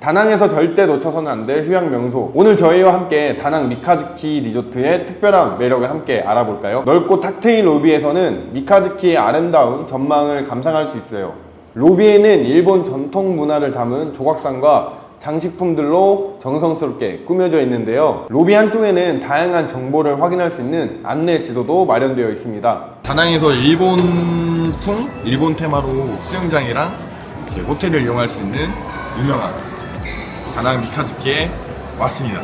다낭에서 절대 놓쳐서는 안 될 휴양 명소. 오늘 저희와 함께 다낭 미카즈키 리조트의 특별한 매력을 함께 알아볼까요? 넓고 탁 트인 로비에서는 미카즈키의 아름다운 전망을 감상할 수 있어요. 로비에는 일본 전통 문화를 담은 조각상과 장식품들로 정성스럽게 꾸며져 있는데요. 로비 한쪽에는 다양한 정보를 확인할 수 있는 안내 지도도 마련되어 있습니다. 다낭에서 일본풍, 일본 테마로 수영장이랑 호텔을 이용할 수 있는 유명한 다낭 미카즈키에 왔습니다.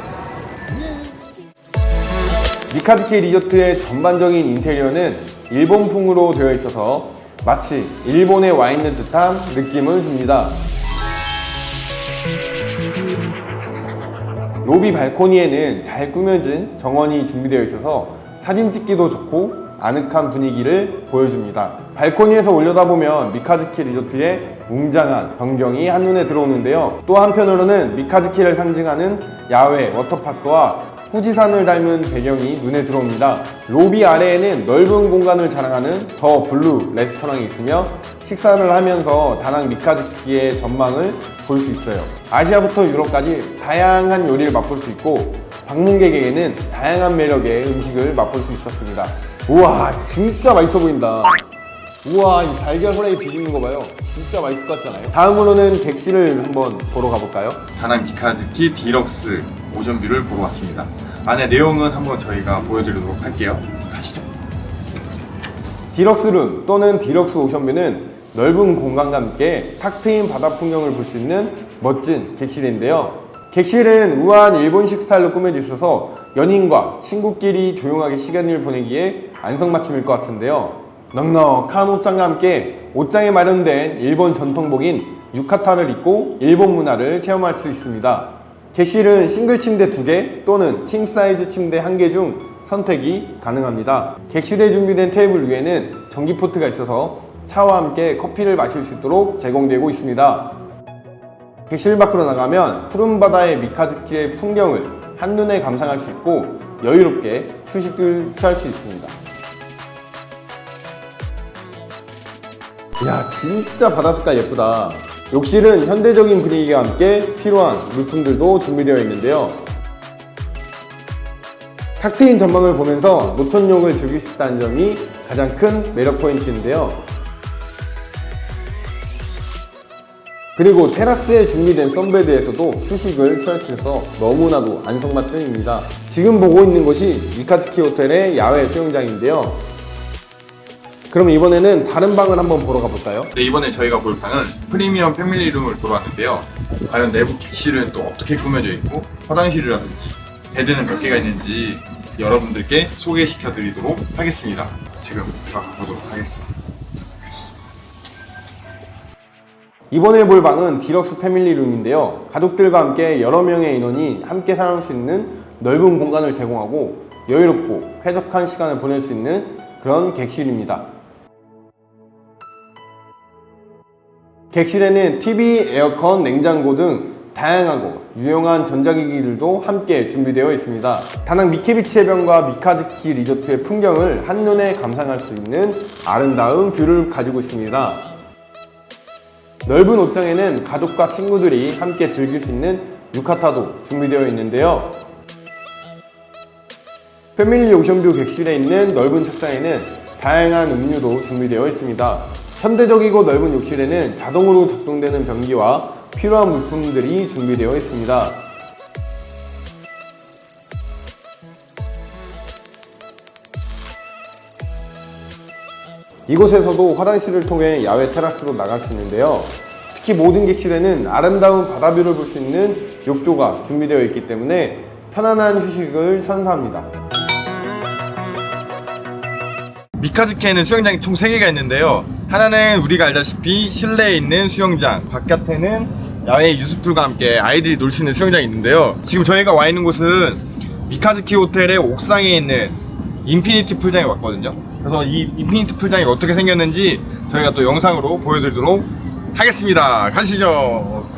미카즈키 리조트의 전반적인 인테리어는 일본풍으로 되어 있어서 마치 일본에 와 있는 듯한 느낌을 줍니다. 로비 발코니에는 잘 꾸며진 정원이 준비되어 있어서 사진 찍기도 좋고 아늑한 분위기를 보여줍니다. 발코니에서 올려다보면 미카즈키 리조트의 웅장한 전경이 한눈에 들어오는데요. 또 한편으로는 미카즈키를 상징하는 야외 워터파크와 후지산을 닮은 배경이 눈에 들어옵니다. 로비 아래에는 넓은 공간을 자랑하는 더 블루 레스토랑이 있으며 식사를 하면서 다낭 미카즈키의 전망을 볼 수 있어요. 아시아부터 유럽까지 다양한 요리를 맛볼 수 있고 방문객에게는 다양한 매력의 음식을 맛볼 수 있었습니다. 우와 진짜 맛있어 보인다. 우와 이 달걀 후라이 뒤집는 거 봐요. 진짜 맛있을 것 같잖아요. 다음으로는 객실을 한번 보러 가볼까요? 다낭 미카즈키 디럭스 오션뷰를 보러 왔습니다. 안에 내용은 한번 저희가 보여드리도록 할게요. 가시죠. 디럭스룸 또는 디럭스 오션뷰는 넓은 공간과 함께 탁 트인 바다 풍경을 볼 수 있는 멋진 객실인데요. 객실은 우아한 일본식 스타일로 꾸며져 있어서 연인과 친구끼리 조용하게 시간을 보내기에 안성맞춤일 것 같은데요. 넉넉한 옷장과 함께 옷장에 마련된 일본 전통복인 유카타를 입고 일본 문화를 체험할 수 있습니다. 객실은 싱글 침대 2개 또는 킹 사이즈 침대 1개 중 선택이 가능합니다. 객실에 준비된 테이블 위에는 전기 포트가 있어서 차와 함께 커피를 마실 수 있도록 제공되고 있습니다. 객실 밖으로 나가면 푸른 바다의 미카즈키의 풍경을 한눈에 감상할 수 있고 여유롭게 휴식을 취할 수 있습니다. 야 진짜 바다 색깔 예쁘다. 욕실은 현대적인 분위기와 함께 필요한 물품들도 준비되어 있는데요. 탁 트인 전망을 보면서 노천욕을 즐길 수 있다는 점이 가장 큰 매력 포인트인데요. 그리고 테라스에 준비된 썬베드에서도 휴식을 취할 수 있어서 너무나도 안성맞춤입니다. 지금 보고 있는 곳이 미카즈키 호텔의 야외 수영장인데요. 그럼 이번에는 다른 방을 한번 보러 가볼까요? 네, 이번에 저희가 볼 방은 프리미엄 패밀리룸을 보러 왔는데요. 과연 내부 객실은 또 어떻게 꾸며져 있고 화장실이라든지 베드는 몇 개가 있는지 여러분들께 소개시켜 드리도록 하겠습니다. 지금 들어가 보도록 하겠습니다. 이번에 볼 방은 디럭스 패밀리 룸인데요. 가족들과 함께 여러 명의 인원이 함께 사용할 수 있는 넓은 공간을 제공하고 여유롭고 쾌적한 시간을 보낼 수 있는 그런 객실입니다. 객실에는 TV, 에어컨, 냉장고 등 다양하고 유용한 전자기기들도 함께 준비되어 있습니다. 다낭 미케비치 해변과 미카즈키 리조트의 풍경을 한눈에 감상할 수 있는 아름다운 뷰를 가지고 있습니다. 넓은 옷장에는 가족과 친구들이 함께 즐길 수 있는 유카타도 준비되어 있는데요. 패밀리 오션뷰 객실에 있는 넓은 책상에는 다양한 음료도 준비되어 있습니다. 현대적이고 넓은 욕실에는 자동으로 작동되는 변기와 필요한 물품들이 준비되어 있습니다. 이곳에서도 화장실을 통해 야외 테라스로 나갈 수 있는데요. 특히 모든 객실에는 아름다운 바다뷰를 볼 수 있는 욕조가 준비되어 있기 때문에 편안한 휴식을 선사합니다. 미카즈키에는 수영장이 총 3개가 있는데요. 하나는 우리가 알다시피 실내에 있는 수영장, 바깥에는 야외 유스풀과 함께 아이들이 놀 수 있는 수영장이 있는데요. 지금 저희가 와 있는 곳은 미카즈키 호텔의 옥상에 있는 인피니트 풀장에 왔거든요. 그래서 이 인피니트 풀장이 어떻게 생겼는지 저희가 또 영상으로 보여드리도록 하겠습니다. 가시죠.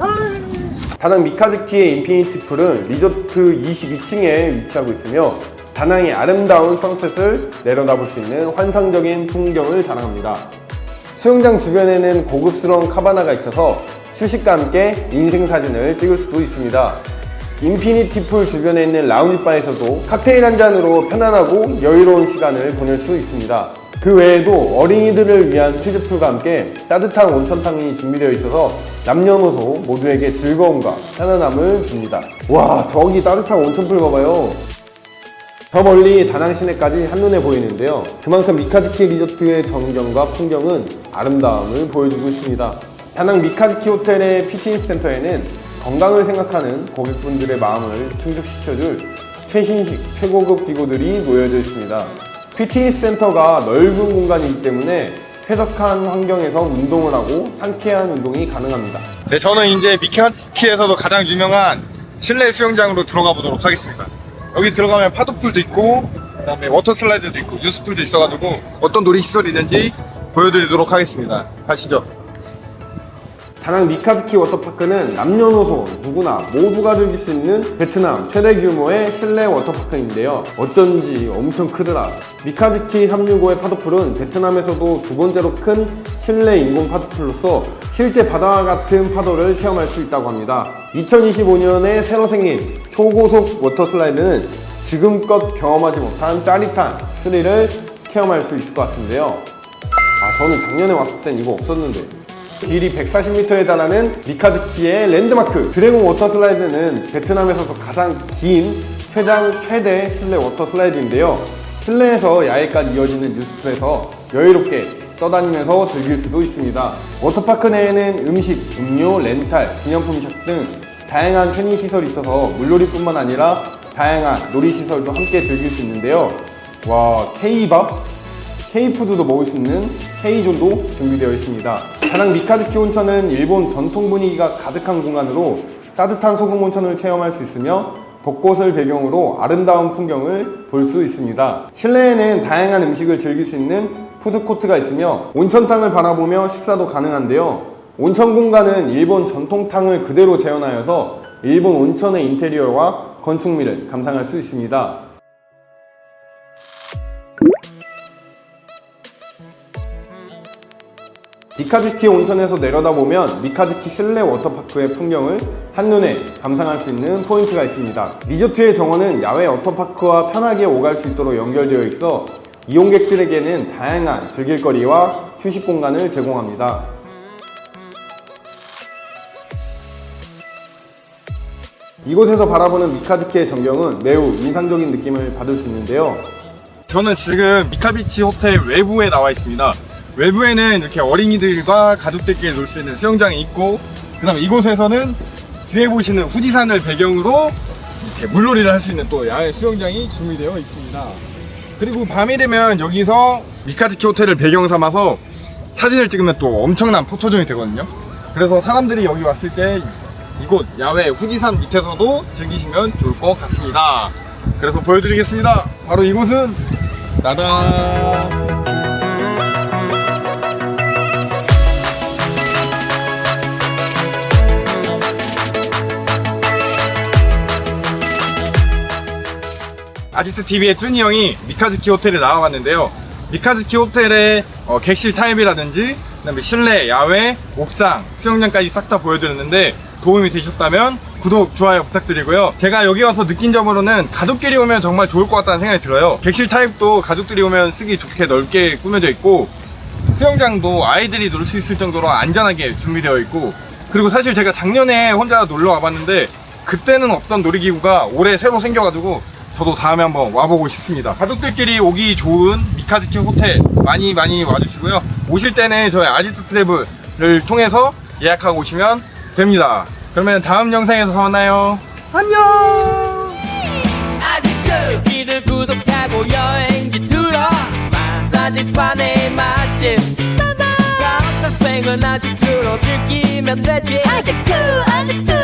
다낭 미카즈키의 인피니티 풀은 리조트 22층에 위치하고 있으며 다낭의 아름다운 선셋을 내려다볼 수 있는 환상적인 풍경을 자랑합니다. 수영장 주변에는 고급스러운 카바나가 있어서 휴식과 함께 인생 사진을 찍을 수도 있습니다. 인피니티 풀 주변에 있는 라운지바에서도 칵테일 한 잔으로 편안하고 여유로운 시간을 보낼 수 있습니다. 그 외에도 어린이들을 위한 퀴즈풀과 함께 따뜻한 온천탕이 준비되어 있어서 남녀노소 모두에게 즐거움과 편안함을 줍니다. 와, 저기 따뜻한 온천풀 봐봐요. 저 멀리 다낭 시내까지 한눈에 보이는데요. 그만큼 미카즈키 리조트의 전경과 풍경은 아름다움을 보여주고 있습니다. 다낭 미카즈키 호텔의 피트니스 센터에는 건강을 생각하는 고객분들의 마음을 충족시켜줄 최신식 최고급 기구들이 놓여져 있습니다. 피트니스 센터가 넓은 공간이기 때문에 쾌적한 환경에서 운동을 하고 상쾌한 운동이 가능합니다. 네, 저는 이제 미카스키에서도 가장 유명한 실내 수영장으로 들어가 보도록 하겠습니다. 여기 들어가면 파도풀도 있고, 그다음에 워터 슬라이드도 있고, 유스풀도 있어가지고 어떤 놀이 시설이 있는지 보여드리도록 하겠습니다. 가시죠. 다낭 미카즈키 워터파크는 남녀노소 누구나 모두가 즐길 수 있는 베트남 최대 규모의 실내 워터파크인데요. 어쩐지 엄청 크더라. 미카즈키 365의 파도풀은 베트남에서도 두 번째로 큰 실내 인공 파도풀로서 실제 바다와 같은 파도를 체험할 수 있다고 합니다. 2025년에 새로 생긴 초고속 워터슬라이드는 지금껏 경험하지 못한 짜릿한 스릴을 체험할 수 있을 것 같은데요. 아, 저는 작년에 왔을 땐 이거 없었는데. 길이 140m에 달하는 미카즈키의 랜드마크 드래곤 워터 슬라이드는 베트남에서도 가장 긴 최장 최대 실내 워터 슬라이드인데요. 실내에서 야외까지 이어지는 뉴스풀에서 여유롭게 떠다니면서 즐길 수도 있습니다. 워터파크 내에는 음식, 음료, 렌탈, 기념품샵 등 다양한 편의 시설이 있어서 물놀이뿐만 아니라 다양한 놀이 시설도 함께 즐길 수 있는데요. 와, K밥, K푸드도 먹을 수 있는 K존도 준비되어 있습니다. 다낭 미카즈키 온천은 일본 전통 분위기가 가득한 공간으로 따뜻한 소금 온천을 체험할 수 있으며 벚꽃을 배경으로 아름다운 풍경을 볼 수 있습니다. 실내에는 다양한 음식을 즐길 수 있는 푸드코트가 있으며 온천탕을 바라보며 식사도 가능한데요. 온천 공간은 일본 전통탕을 그대로 재현하여서 일본 온천의 인테리어와 건축미를 감상할 수 있습니다. 미카즈키 온천에서 내려다보면 미카즈키 실내 워터파크의 풍경을 한눈에 감상할 수 있는 포인트가 있습니다. 리조트의 정원은 야외 워터파크와 편하게 오갈 수 있도록 연결되어 있어 이용객들에게는 다양한 즐길거리와 휴식 공간을 제공합니다. 이곳에서 바라보는 미카즈키의 전경은 매우 인상적인 느낌을 받을 수 있는데요. 저는 지금 미카비치 호텔 외부에 나와 있습니다. 외부에는 이렇게 어린이들과 가족들끼리 놀 수 있는 수영장이 있고, 그 다음에 이곳에서는 뒤에 보시는 후지산을 배경으로 이렇게 물놀이를 할 수 있는 또 야외 수영장이 준비되어 있습니다. 그리고 밤이 되면 여기서 미카즈키 호텔을 배경 삼아서 사진을 찍으면 또 엄청난 포토존이 되거든요. 그래서 사람들이 여기 왔을 때 이곳 야외 후지산 밑에서도 즐기시면 좋을 것 같습니다. 그래서 보여드리겠습니다. 바로 이곳은 나다. 아지트 TV의 쭈니 형이 미카즈키 호텔에 나와봤는데요. 미카즈키 호텔의 어, 객실 타입이라든지 그다음에 실내, 야외, 옥상, 수영장까지 싹 다 보여드렸는데 도움이 되셨다면 구독, 좋아요 부탁드리고요. 제가 여기 와서 느낀 점으로는 가족끼리 오면 정말 좋을 것 같다는 생각이 들어요. 객실 타입도 가족들이 오면 쓰기 좋게 넓게 꾸며져 있고 수영장도 아이들이 놀 수 있을 정도로 안전하게 준비되어 있고 그리고 사실 제가 작년에 혼자 놀러 와봤는데 그때는 없던 놀이기구가 올해 새로 생겨가지고 저도 다음에 한번 와보고 싶습니다. 가족들끼리 오기 좋은 미카즈키 호텔 많이 많이 와주시고요. 오실 때는 저희 아지트 트래블을 통해서 예약하고 오시면 됩니다. 그러면 다음 영상에서 만나요. 안녕! 가옥탑 뺑은 아직도 아직도